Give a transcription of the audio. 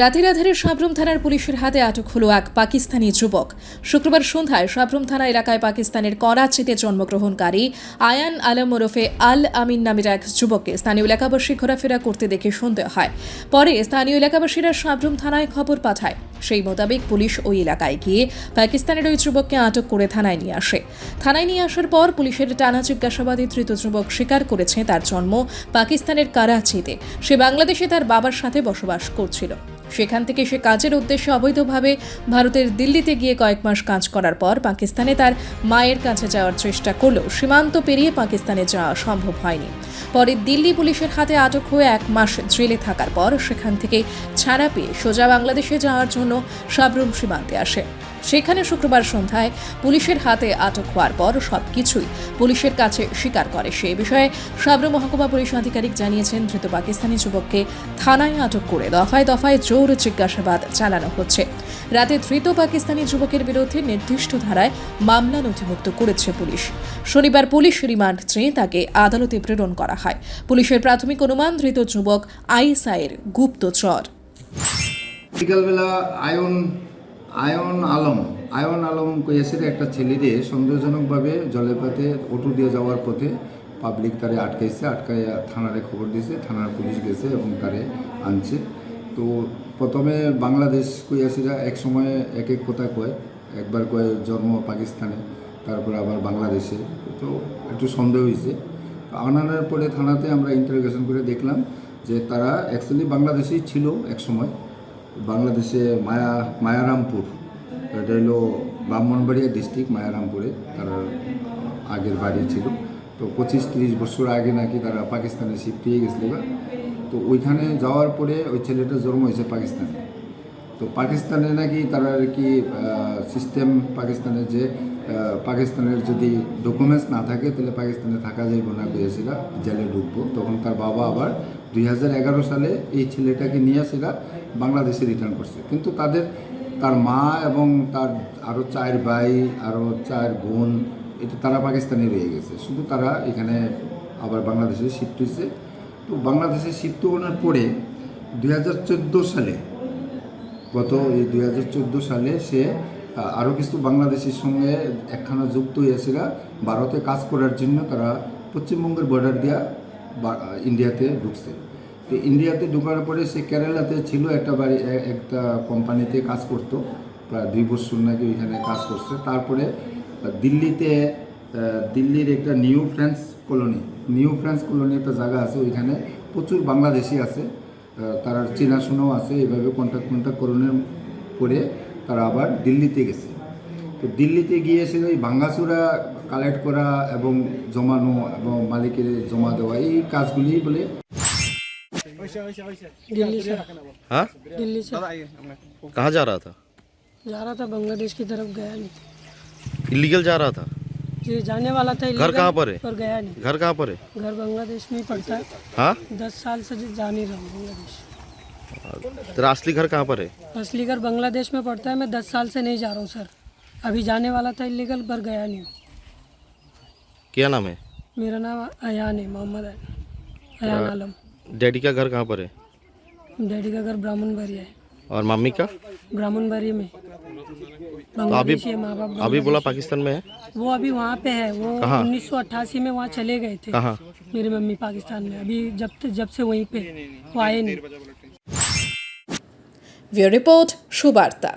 রাতের আধারে সাবরুম থানার পুলিশের হাতে আটক হলো এক পাকিস্তানি যুবক। শুক্রবার সন্ধ্যায় সাবরুম থানা এলাকায় পাকিস্তানের করাচিতে জন্মগ্রহণকারী আয়ান আলম ওরফে আল আমিন নামের এক যুবককে স্থানীয় এলাকাবাসী ঘোরাফেরা করতে দেখে সন্দেহ হয়। পরে স্থানীয় এলাকাবাসীরা সাবরুম থানায় খবর পাঠায়। সেই মোতাবেক পুলিশ ওই এলাকায় গিয়ে পাকিস্তানের ওই যুবককে আটক করে থানায় নিয়ে আসে। থানায় নিয়ে আসার পর পুলিশের টানা জিজ্ঞাসাবাদে ধৃত যুবক স্বীকার করেছে তার জন্ম পাকিস্তানের করাচিতে। সে বাংলাদেশে তার বাবার সাথে বসবাস করছিল। সেখান থেকে সে কাজের উদ্দেশ্যে অবৈধভাবে ভারতের দিল্লিতে গিয়ে কয়েক মাস কাজ করার পর পাকিস্তানে তার মায়ের কাছে যাওয়ার চেষ্টা করলেও সীমান্ত পেরিয়ে পাকিস্তানে যাওয়া সম্ভব হয়নি। পরে দিল্লি পুলিশের হাতে আটক হয়ে এক মাস জেলে থাকার পর সেখান থেকে ছাড়া পেয়ে সোজা বাংলাদেশে যাওয়ার জন্য সাবরুম সীমান্তে আসে। সেখানে শুক্রবার সন্ধ্যায় পুলিশের হাতে আটক হওয়ার পর সবকিছুই পুলিশের কাছে স্বীকার করে। সে বিষয়ে সাবরু মহকুমা পুলিশ আধিকারিক জানিয়েছেন, ধৃত পাকিস্তানি যুবককে থানায় আটক করে দফায় দফায় জোর জিজ্ঞাসাবাদ চালানো হচ্ছে। রাতে ধৃত পাকিস্তানি যুবকের বিরুদ্ধে নির্দিষ্ট ধারায় মামলা নথিভুক্ত করেছে পুলিশ। শনিবার পুলিশ রিমান্ড চেয়ে তাকে আদালতে প্রেরণ করা হয়। পুলিশের প্রাথমিক অনুমান, ধৃত যুবক আইএসআইয়ের গুপ্তচর। বিকালবেলা আয়ন আয়ন আলম আয়ন আলম কৈয়াসের একটা ছেলেরে সন্দেহজনকভাবে জলের পথে অটো দিয়ে যাওয়ার পথে পাবলিক তারে আটকাইছে, আটকাইয়া থানারে খবর দিয়েছে থানার পুলিশ গেছে এবং তারে আনছে। তো প্রথমে বাংলাদেশ কৈয়াসিরা এক সময় এক এক কথা কয়, একবার কয় জন্ম পাকিস্তানে, তারপর আবার বাংলাদেশে। তো একটু সন্দেহ হয়েছে আনানোর পরে থানাতে আমরা ইন্টারোগেশন করে দেখলাম যে তারা অ্যাকচুয়ালি বাংলাদেশেই ছিল এক সময়। বাংলাদেশে মায়া, মায়ারামপুর। এটা হলো ব্রাহ্মণবাড়িয়া ডিস্ট্রিক্ট মায়ারামপুরে তার আগের বাড়ি ছিল। তো পঁচিশ, তিরিশ বছর আগে নাকি তারা পাকিস্তানে শিফট হয়ে গেছিল। তো ওইখানে যাওয়ার পরে ওই ছেলেটা জন্ম হয়েছে পাকিস্তানে। তো পাকিস্তানে নাকি তারা আর কি সিস্টেম পাকিস্তানের যে পাকিস্তানের যদি ডকুমেন্টস না থাকে, তাহলে পাকিস্তানে থাকা যাইব না গিয়েছিল জেলে ঢুকবো। তখন তার বাবা আবার দুই হাজার এগারো সালে এই ছেলেটাকে নিয়ে আসিরা বাংলাদেশে রিটার্ন করছে। কিন্তু তাদের, তার মা এবং তার আরও চার ভাই আরও চার বোন, এটা তারা পাকিস্তানে রয়ে গেছে। শুধু তারা এখানে আবার বাংলাদেশে শিফট হয়েছে তো বাংলাদেশে শিফট হওয়ার পরে দুই হাজার চোদ্দ সালে, গত এই দুই হাজার চোদ্দ সালে সে আরও কিছু বাংলাদেশের সঙ্গে একখানা যুক্ত হয়েছিল ভারতে কাজ করার জন্য তারা পশ্চিমবঙ্গের বর্ডার দিয়া ইন্ডিয়াতে ঢুকছে। তো ইন্ডিয়াতে ঢোকার পরে সে কেরালাতে ছিল একটা বাড়ি একটা কোম্পানিতে কাজ করতো। প্রায় দুই বছর নাকি ওইখানে কাজ করছে। তারপরে দিল্লিতে দিল্লির একটা New Friends Colony New Friends Colony একটা জায়গা আছে ওইখানে। প্রচুর বাংলাদেশি আছে। তারা চেনাশোনাও আছে। এভাবে কন্ট্যাক্ট কন্ট্যাক্ট করণের পরে তারা আবার দিল্লিতে গেছে তো দিল্লিতে গিয়ে এসে ওই ভাঙ্গাচুরা কালেক্ট করা এবং জমানো এবং মালিকের জমা দেওয়া এই কাজগুলি বলে दिल्ली से हाँ दिल्ली से कहाँ जा रहा था जा रहा था बांग्लादेश की तरफ गया नहीं इलीगल जा रहा था जी जाने वाला था घर illegal, कहाँ पर है? पर गया नहीं घर कहाँ पर है घर बांग्लादेश में ही पड़ता है हाँ दस साल से जा नहीं रहा हूँ बांग्लादेश तेरा असली घर कहाँ पर है? असली घर बांग्लादेश में पड़ता है। मैं दस साल से नहीं जा रहा हूँ सर। अभी जाने वाला था इलीगल पर गया नहीं क्या नाम है? मेरा नाम अयान है मोहम्मद अयान। अयान आलम। डैडी का घर कहाँ पर है? डैडी का घर ब्राह्मण बारी है। और मम्मी का? ब्राह्मण बारी में। तो अभी बांग्लादेशी है माँ बाप अभी बोला पाकिस्तान में है? वो अभी वहाँ पे है। वो कहाँ? उन्नीस में वहाँ चले गए थे। कहाँ? मेरी मम्मी पाकिस्तान में। अभी जब जब से वहीं पे। वो आए नहीं। Bureau report Subarta.